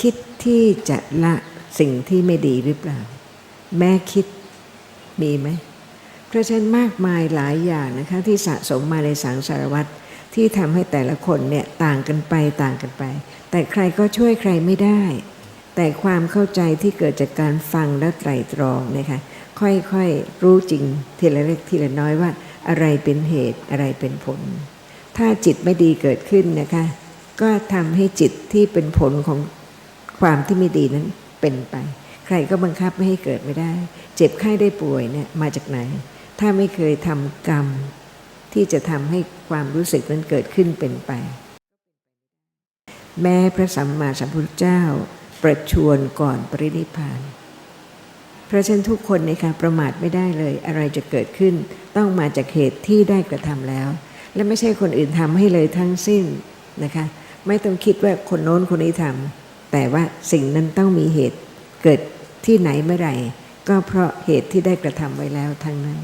คิดที่จะละสิ่งที่ไม่ดีหรือเปล่า แม่คิดมีไหมเพราะฉะนั้นมากมายหลายอย่างนะคะที่สะสมมาในสังสารวัตรที่ทำให้แต่ละคนเนี่ยต่างกันไปต่างกันไป แต่ใครก็ช่วยใครไม่ได้ แต่ความเข้าใจที่เกิดจากการฟังและไตรตรองนะคะค่อยๆรู้จริงทีละเล็กทีละน้อยว่า อะไรเป็นเหตุอะไรเป็นผล ถ้าจิตไม่ดีเกิดขึ้นนะคะ ก็ทำให้จิตที่เป็นผลของ ความที่ไม่ดีนั้นเป็นไป ใครก็บังคับไม่ให้เกิดไม่ได้ เจ็บไข้ได้ป่วยเนี่ยมาจากไหน ถ้าไม่เคยทำกรรม ที่จะทำให้ความรู้สึกนั้นเกิดขึ้นเป็นไป แม้พระสัมมาสัมพุทธเจ้าประชวรก่อนปรินิพานเพราะฉะนั้นทุกคนนะคะประมาทไม่ได้เลย อะไรจะเกิดขึ้น ต้องมาจากเหตุที่ได้กระทำแล้ว และไม่ใช่คนอื่นทำให้เลยทั้งสิ้นนะคะ ไม่ต้องคิดว่าคนโน้นคนนี้ทำ แต่ว่าสิ่งนั้นต้องมีเหตุเกิดที่ไหนเมื่อไหร่ ก็เพราะเหตุที่ได้กระทำไว้แล้วทั้งนั้น